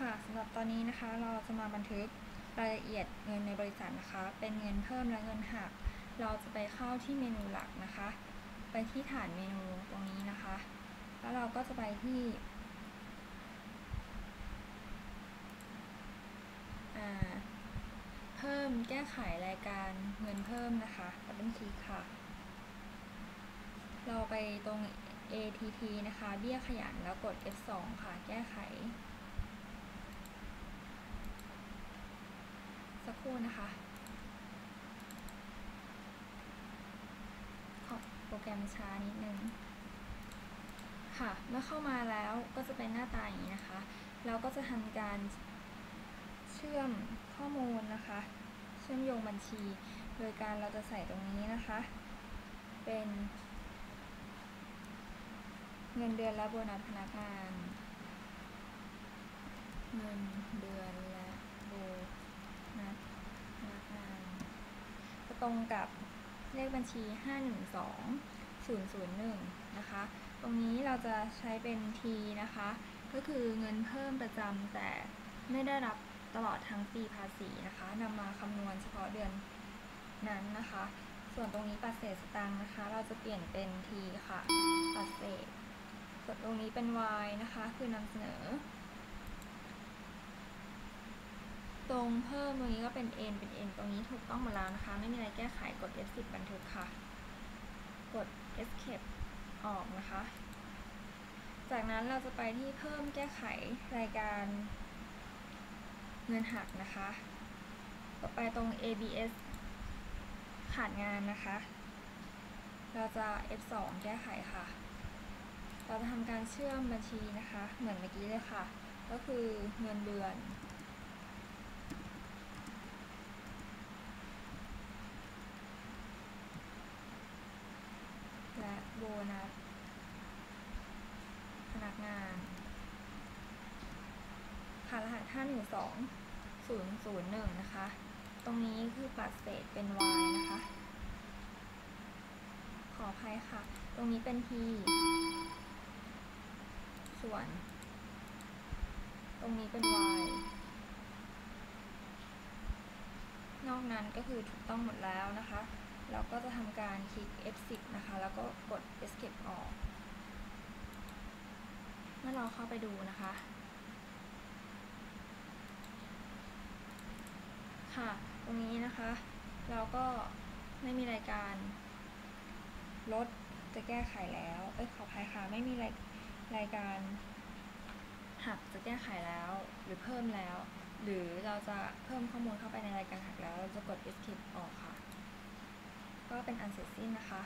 ค่ะสำหรับตอนนี้นะคะเราจะมาบันทึกรายละเอียดเงินในบริษัทนะคะ เป็นเงินเพิ่มและเงินหัก เราจะไปเข้าที่เมนูหลักนะคะ ไปที่ฐานเมนูตรงนี้นะคะ แล้วเราก็จะไปที่เพิ่มแก้ไขรายการเงินเพิ่มนะคะดับเบิลคลิกค่ะ เราไปตรง ATT นะคะ เบี้ยขยันแล้วกด F2 ค่ะ แก้ไข สักครู่ นะคะ ขอโปรแกรมช้านิดนึง ค่ะ เมื่อเข้ามาแล้วก็จะเป็นหน้าตาอย่างนี้นะคะ เราก็จะทำการเชื่อมข้อมูลนะคะ เชื่อมโยงบัญชี โดยการเราจะใส่ตรงนี้นะคะ เป็นเงินเดือนและโบนัสพนักงาน เงินเดือนและโบนัส พนักงานจะตรงกับเลขบัญชี 512001 นะคะ ตรงนี้เราจะใช้เป็น T นะคะ ก็คือเงินเพิ่มประจำแต่ไม่ได้รับตลอดทั้งปีภาษีนะคะนำมาคำนวณเฉพาะเดือนนั้นนะคะ ส่วนตรงนี้ปัดเศษสตังค์นะคะ เราจะเปลี่ยนเป็น T ค่ะ ปัดเศษ ส่วนตรงนี้เป็น Y นะคะ คือนำเสนอ ตรงเพิ่มตรงนี้ก็เป็น N เป็น N ตรงนี้ถูกต้องหมดแล้วนะคะ ไม่มีอะไรแก้ไขกด F10 บันทึกค่ะ กด Escape ออกนะคะ จากนั้นเราจะไปที่เพิ่มแก้ไขรายการเงินหักนะคะ ต่อไปตรง ABS ขาดงานนะคะ เราจะ F2 แก้ไขค่ะ เราจะทำการเชื่อมบัญชีนะคะ เหมือนเมื่อกี้เลยค่ะ ก็คือเงินเดือน และโบนัสพนักงานค่ะ รหัส 512001 นะคะ ตรงนี้คือปัดเศษเป็น y นะคะ ขออภัยค่ะ ตรงนี้เป็น t ส่วน ตรงนี้เป็น y นอกนั้นก็คือถูกต้องหมดแล้วนะคะ เราก็จะทำการคลิก F10 นะคะ แล้วก็กด Escape ออก เมื่อเราเข้าไปดูนะคะ ค่ะ ตรงนี้นะคะ เราก็ไม่มีรายการลดจะแก้ไขแล้ว เอ้ยขออภัยค่ะ ไม่มีรายรายการหักจะแก้ไขแล้ว หรือเพิ่มแล้ว หรือเราจะเพิ่มข้อมูลเข้าไปในรายการหักแล้ว เราจะกด escape ออกค่ะ ก็เป็นอันเสร็จสิ้นนะคะ